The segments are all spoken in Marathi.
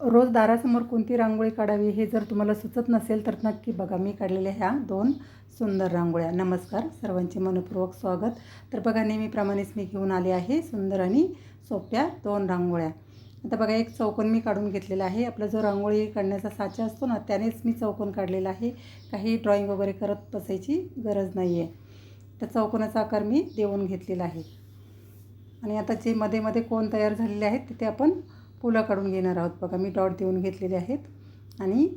रोज दारासमोर कोणती रांगोळी काढावी हे जर तुम्हाला सुचत नसेल तर नक्की बघा. मी काढलेल्या ह्या दोन सुंदर रांगोळ्या. नमस्कार. सर्वांचे मनपूर्वक स्वागत. तर बघा नेहमीप्रमाणेच मी घेऊन आले आहे सुंदर आणि सोप्या दोन रांगोळ्या. आता बघा एक चौकोन मी काढून घेतलेला आहे. आपला जो रांगोळी काढण्याचा साचा असतो ना त्यानेच मी चौकोन काढलेला आहे. काही ड्रॉइंग वगैरे करत बसायची गरज नाही आहे तर चौकोनाचा आकार मी देऊन घेतलेला आहे. आणि आता जे मध्ये मध्ये कोण तयार झालेले आहेत तिथे आपण फुलं काढून घेणार आहोत. बघा मी डॉट देऊन घेतलेले आहेत. आणि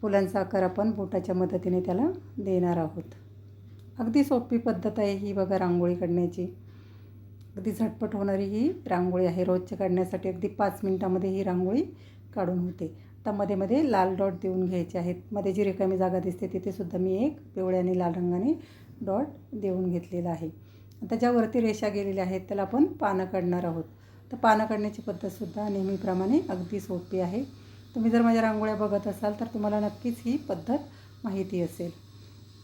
फुलांचा आकार आपण बोटाच्या मदतीने त्याला देणार आहोत. अगदी सोपी पद्धत आहे ही बघा रांगोळी काढण्याची. अगदी झटपट होणारी ही रांगोळी आहे. रोजच्या काढण्यासाठी अगदी पाच मिनटामध्ये ही रांगोळी काढून होते. आता मध्ये मध्ये लाल डॉट देऊन घ्यायचे आहेत. मध्ये जी रिकामी जागा दिसते तिथेसुद्धा मी एक पिवळ्या आणि लाल रंगाने डॉट देऊन घेतलेला आहे. आता ज्यावरती रेषा गेलेल्या आहेत त्याला आपण पानं काढणार आहोत. तर पानं काढण्याची पद्धतसुद्धा नेहमीप्रमाणे अगदी सोपी आहे. तुम्ही जर माझ्या रांगोळ्या बघत असाल तर तुम्हाला नक्कीच ही पद्धत माहिती असेल.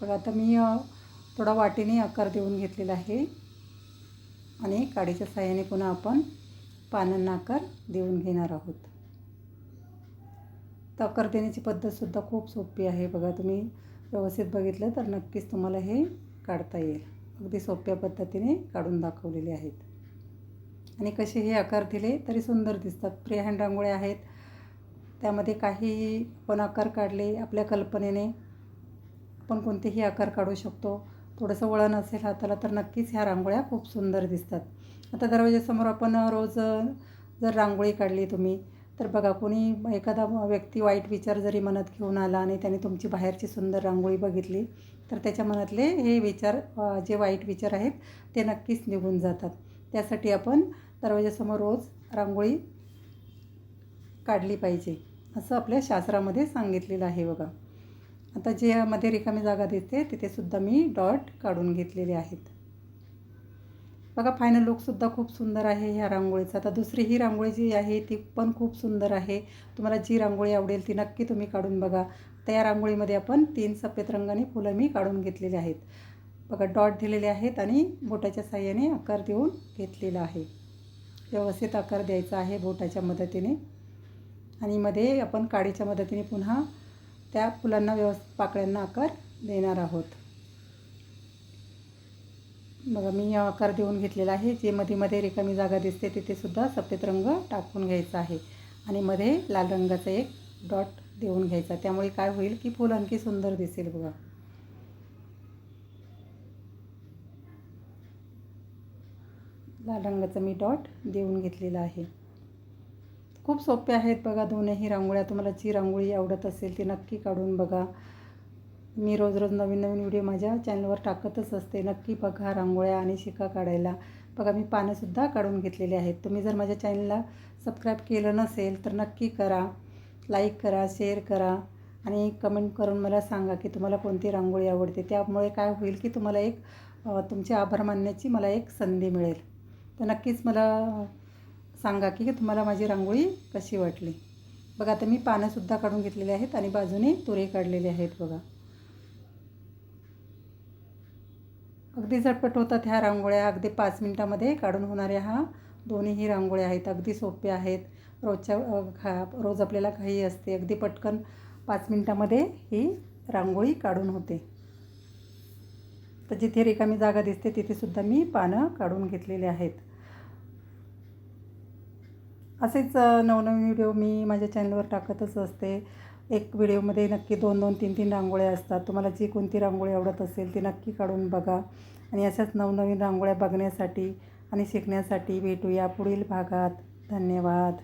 बघा आता मी थोडा वाटीने आकार देऊन घेतलेला आहे. आणि काडीच्या साह्याने पुन्हा आपण पानांना आकार देऊन घेणार आहोत. तर आकार देण्याची पद्धतसुद्धा खूप सोपी आहे. बघा तुम्ही व्यवस्थित बघितलं तर नक्कीच तुम्हाला हे काढता येईल. अगदी सोप्या पद्धतीने काढून दाखवलेले आहेत. आणि कसे हे आकार दिले तरी सुंदर दिसतात. फ्रीहँड रांगोळ्या आहेत. त्यामध्ये काहीही पण आकार काढले आपल्या कल्पनेने. आपण कोणतेही आकार काढू शकतो. थोडंसं वळण असेल हाताला तर नक्कीच ह्या रांगोळ्या खूप सुंदर दिसतात. आता दरवाजासमोर आपण रोज जर रांगोळी काढली तुम्ही तर बघा कोणी एखादा व्यक्ती वाईट विचार जरी मनात घेऊन आला आणि त्याने तुमची बाहेरची सुंदर रांगोळी बघितली तर त्याच्या मनातले हे विचार जे वाईट विचार आहेत ते नक्कीच निघून जातात. त्यासाठी आपण दरवाजासमोर रोज रांगोळी काढली पाहिजे असं आपल्या शास्त्रामध्ये सांगितलेलं आहे बघा. आता जे मध्ये रिकामी जागा देते तिथेसुद्धा मी डॉट काढून घेतलेले आहेत. बघा फायनल लुकसुद्धा खूप सुंदर आहे ह्या रांगोळीचा. आता दुसरी ही रांगोळी जी आहे ती पण खूप सुंदर आहे. तुम्हाला जी रांगोळी आवडेल ती नक्की तुम्ही काढून बघा. तर या रांगोळीमध्ये आपण तीन सफेद रंगाने फुलं मी काढून घेतलेले आहेत. बघा डॉट दिलेले आहेत आणि बोटाच्या साह्याने आकार देऊन घेतलेला आहे. व्यवस्थित आकार द्यायचा आहे बोटाच्या मदतीने. आणि मध्ये आपण काडीच्या मदतीने पुन्हा त्या फुलांना व्यवस्थित पाकळ्यांना आकार देणार आहोत. बघा मी आकार देऊन घेतलेला आहे. जे मध्ये मध्ये रिकामी जागा दिसते तिथेसुद्धा सफेद रंग टाकून घ्यायचा आहे. आणि मध्ये लाल रंगाचा एक डॉट देऊन घ्यायचा. त्यामुळे काय होईल की फूल आणखी सुंदर दिसेल बघा. लाल रंगाचा मी डॉट देऊन घेतलेला आहे. खूप सोपे आहेत बघा दोनही रांगोळ्या. तुम्हाला जी रांगोळी आवडत असेल ती नक्की काढून बघा. मी रोज रोज नवीन नवीन व्हिडिओ माझ्या चॅनलवर टाकतच असते. नक्की बघा रांगोळ्या आणि शिका काढायला. बघा मी पानंसुद्धा काढून घेतलेले आहेत. तुम्ही जर माझ्या चॅनलला सबस्क्राईब केलं नसेल तर नक्की करा. लाईक करा शेअर करा आणि कमेंट करून मला सांगा की तुम्हाला कोणती रांगोळी आवडते. त्यामुळे काय होईल की तुम्हाला एक तुमचे आभार मानण्याची मला एक संधी मिळेल. तर नक्कीच मला सांगा की तुम्हाला माझी रांगोळी कशी वाटली? बघा आता मी पानंसुद्धा काढून घेतलेली आहेत आणि बाजूने तुरे काढलेले आहेत बघा. अगदी झटपट होतात ह्या रांगोळ्या. अगदी पाच मिनटामध्ये काढून होणाऱ्या ह्या दोन्हीही रांगोळ्या आहेत. अगदी सोप्या आहेत. रोजच्या खा रोज आपल्याला काही असते. अगदी पटकन पाच मिनटामध्ये ही रांगोळी काढून होते. तर जिथे रिकामी जागा दिसते तिथेसुद्धा मी पानं काढून घेतलेले आहेत. असेच नवनवीन व्हिडिओ मी माझ्या चॅनलवर टाकतच असते. एक व्हिडिओमध्ये नक्की दोन दोन तीन तीन रांगोळ्या असतात. तुम्हाला जी कोणती रांगोळी आवडत असेल ती नक्की काढून बघा. आणि अशाच नवनवीन रांगोळ्या बघण्यासाठी आणि शिकण्यासाठी भेटूया पुढील भागात. धन्यवाद.